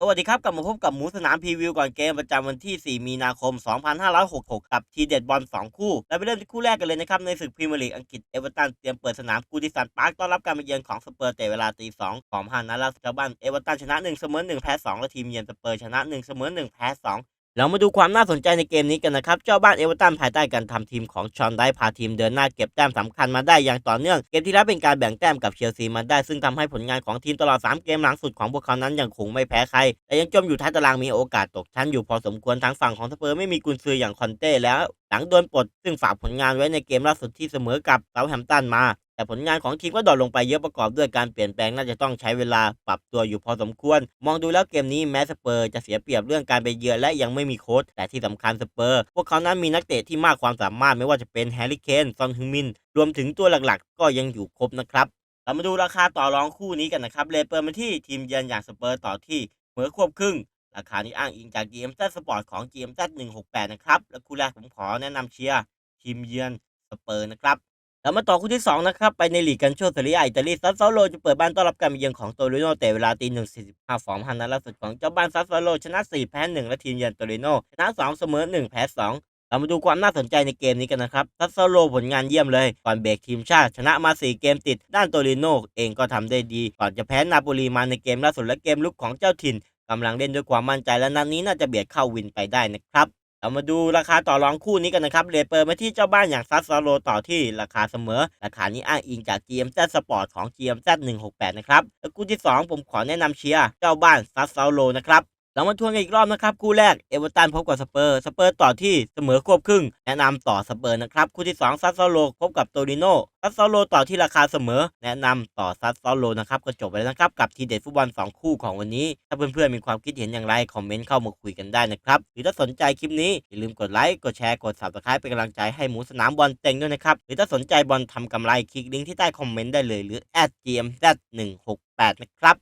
สวัสดีครับกลับมาพบกับหมูสนามพรีวิวก่อนเกมประจำวันที่ 4 มีนาคม 2566 กับทีเด็ดบอล 2 คู่ และไปเริ่มที่คู่แรกกันเลยนะครับ ในศึกพรีเมียร์ลีกอังกฤษเอเวอร์ตันเตรียมเปิดสนามกูดิสันพาร์คต้อนรับการมาเยือนของสเปอร์เตะเวลาตี 2 ของฮานนัดล่าสุดชาวบ้านเอเวอร์ตันชนะ 1 เสมอ 1 แพ้ 2 และทีมเยือนสเปอร์ชนะ 1 เสมอ 1 แพ้ 2 เรามาดูความน่าสนใจในเกมนี้กันนะครับ เจ้าบ้านเอเวอร์ตันภายใต้การทำทีมของชอนได้พาทีมเดินหน้าเก็บแต้มสำคัญมาได้อย่างต่อเนื่อง เกมที่แล้วเป็นการแบ่งแต้มกับเชลซีมาได้ ซึ่งทำให้ผลงานของทีมตลอด 3 เกมหลังสุดของพวกเขานั้นยังคงไม่แพ้ใคร แต่ยังจมอยู่ท้ายตารางมีโอกาสตกชั้นอยู่พอสมควรทางฝั่งของสเปอร์ไม่มีกุนซืออย่างคอนเต้แล้วหลังโดนปลดซึ่งฝากผลงานไว้ในเกมล่าสุดที่เสมอกับเซาท์แฮมป์ตันมา แต่ผลงานของทีมก็ดรอปลงไปเยอะประกอบด้วยการเปลี่ยนแปลงน่าจะต้องใช้เวลาปรับตัวอยู่พอสมควร มองดูแล้วเกมนี้แม้สเปอร์จะเสียเปรียบเรื่องการไปเยือนและยังไม่มีโค้ชแต่ที่สำคัญสเปอร์พวกเขานั้นมีนักเตะที่มากความสามารถไม่ว่าจะเป็นแฮร์รี่เคนซอนฮึงมิน รวมถึงตัวหลักๆ ก็ยังอยู่ครบนะครับเรามาดูราคาต่อรองคู่นี้กันนะครับเลเปิดมาที่ทีมเยือนอย่างสเปอร์ต่อที่เหมือควบครึ่งราคานี้อ้างอิงจาก GMZ Sport ของ GMZ 168นะครับและคู่แรกผมขอแนะนำเชียร์ทีมเยือนสเปอร์นะครับ เรามาต่อคู่ที่ 2 นะครับ ไปในลีกกันโชว์ซีเรียอิตาลีซัสซาโลจะเปิดบ้านต้อนรับการมาเยือนของโตริโนแต่เวลาตีหนึ่งสี่สิบห้าฟอร์มฮันนัดล่าสุดของเจ้าบ้านซัสซาโลชนะ4แพ้1และทีมเยือนโตริโนชนะ2เสมอ1แพ้2เรามาดูความน่าสนใจในเกมนี้กันนะครับซัสโซโลผลงานเยี่ยมเลย ก่อนเบรกทีมชาติชนะมา 4 เกมติด ด้านโตริโนเองก็ทำได้ดี ก่อนจะแพ้นาโปลีมาในเกมล่าสุดและเกมลุกของเจ้าถิ่นกำลังเล่นด้วยความมั่นใจและนัดนี้น่าจะเบียดเข้าวินไปได้นะครับ เรามาดูราคาต่อรองคู่นี้กันนะครับเรทเปิดมาที่เจ้าบ้านอย่างซัสซาโลต่อที่ราคาเสมอ ราคานี้อ้างอิงจาก GMZ Sport ของ GMZ 168 นะครับ และคู่ที่ 2 ผมขอแนะนำเชียร์เจ้าบ้านซัสซาโลนะครับ เรามาทวนกันอีกรอบนะครับคู่แรกเอเวอร์ตันพบกับสเปอร์สเปอร์ต่อที่เสมอควบครึ่ง แนะนำต่อสเปอร์นะครับคู่ที่2ซัสซาโลพบกับโตริโนซัสซาโลต่อที่ราคาเสมอ แนะนำต่อซัสซาโลนะครับก็จบไปแล้วนะครับกับทีเด็ดฟุตบอล 2 คู่ของวันนี้ ถ้าเพื่อนๆมีความคิดเห็นอย่างไร คอมเมนต์เข้ามาคุยกันได้นะครับหรือถ้าสนใจคลิปนี้อย่าลืมกดไลค์กดแชร์กด subscribe เป็นกำลังใจให้หมูสนามบอลเต็งด้วยนะครับหรือถ้าสนใจบอลทำกำไรคลิกลิงก์ที่ใต้คอมเมนต์ได้เลยหรือ @gmz168 นะครับ